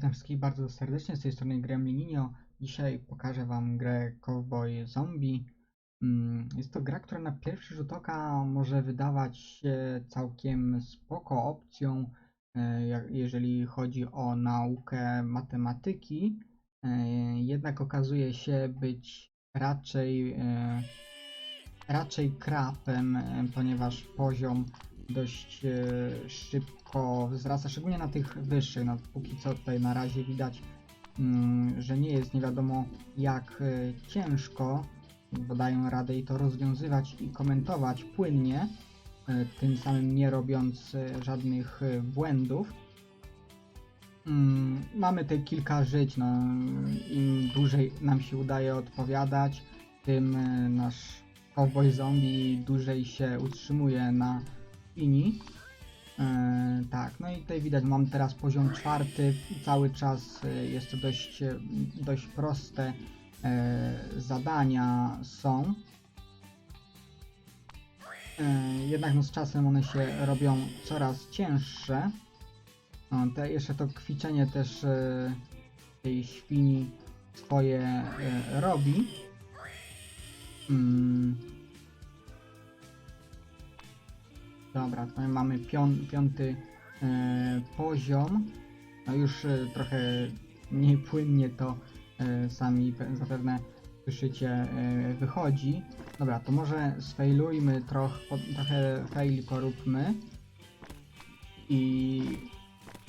Witam wszystkich bardzo serdecznie, z tej strony Gremlininio. Dzisiaj pokażę Wam grę Cowboy Zombie. Mm, Jest to gra, która na pierwszy rzut oka może wydawać się całkiem spoko opcją, e, jeżeli chodzi o naukę matematyki. E, Jednak okazuje się być raczej, e, raczej krapem, ponieważ poziom dość e, szybko wzrasta, szczególnie na tych wyższych. No, póki co tutaj na razie widać, mm, że nie jest nie wiadomo jak e, ciężko, bo dają radę i to rozwiązywać i komentować płynnie, e, tym samym nie robiąc żadnych błędów. Mm, Mamy te kilka żyć, no, im dłużej nam się udaje odpowiadać, tym nasz cowboy zombie dłużej się utrzymuje na E, tak, no i tutaj widać, mam teraz poziom czwarty, cały czas e, jest to dość, e, dość proste zadania są. Jednak no, z czasem one się robią coraz cięższe. No, te, jeszcze to kwiczenie też tej świni swoje robi. Mm. Dobra, tutaj mamy pią, piąty e, poziom. No już e, trochę mniej płynnie to e, sami pe- zapewne słyszycie wychodzi. Dobra, to może sfailujmy troch, po, trochę faili poróbmy. I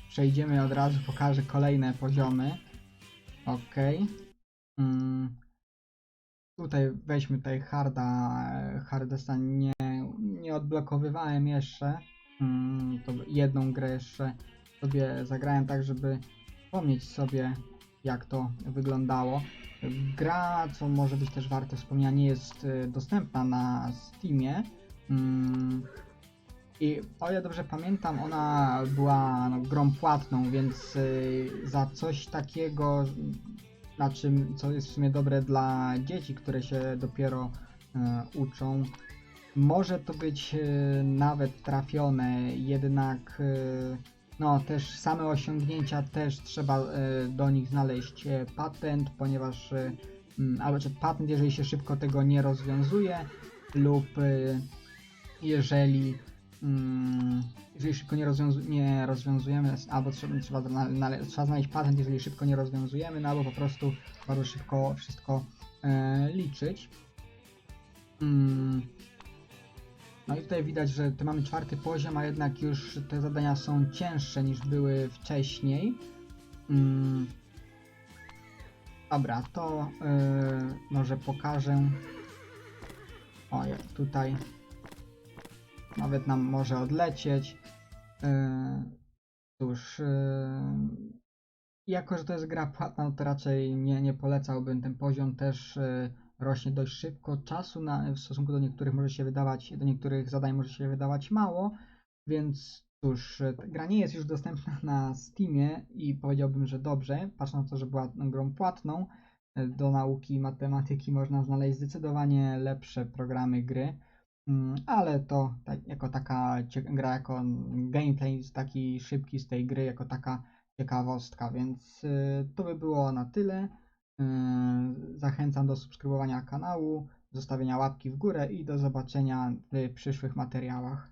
przejdziemy od razu, pokażę kolejne poziomy. Ok. Mm. Tutaj weźmy tutaj harda. Hardesta nie, nie odblokowywałem jeszcze. Mm, to jedną grę jeszcze sobie zagrałem tak, żeby wspomnieć sobie jak to wyglądało. Gra, co może być też warte wspomnienia, nie jest e, dostępna na Steamie. Mm, I o ile dobrze pamiętam, ona była no, grą płatną, więc y, za coś takiego, na czym, co jest w sumie dobre dla dzieci, które się dopiero y, uczą, może to być y, nawet trafione, jednak y, no też same osiągnięcia też trzeba y, do nich znaleźć patent, ponieważ mm, albo czy patent, jeżeli się szybko tego nie rozwiązuje lub jeżeli mm, jeżeli szybko nie, rozwiązu- nie rozwiązujemy, albo trzeba, trzeba, trzeba znaleźć patent, jeżeli szybko nie rozwiązujemy, no albo po prostu bardzo szybko wszystko e, liczyć. Mm. No i tutaj widać, że tu mamy czwarty poziom, a jednak już te zadania są cięższe niż były wcześniej. Mm. Dobra, to e, może pokażę. O, tutaj nawet nam może odlecieć. Yy, cóż, yy, jako że to jest gra płatna, no to raczej nie, nie polecałbym. Ten poziom też yy, rośnie dość szybko. Czasu na, w stosunku do niektórych może się wydawać, do niektórych zadań może się wydawać mało, więc cóż, ta gra nie jest już dostępna na Steamie i powiedziałbym, że dobrze, patrząc na to, że była grą płatną. yy, Do nauki matematyki można znaleźć zdecydowanie lepsze programy gry. Mm, ale to tak, jako taka gra, jako gameplay taki szybki z tej gry, jako taka ciekawostka, więc y, to by było na tyle. Zachęcam do subskrybowania kanału, zostawienia łapki w górę i do zobaczenia w przyszłych materiałach.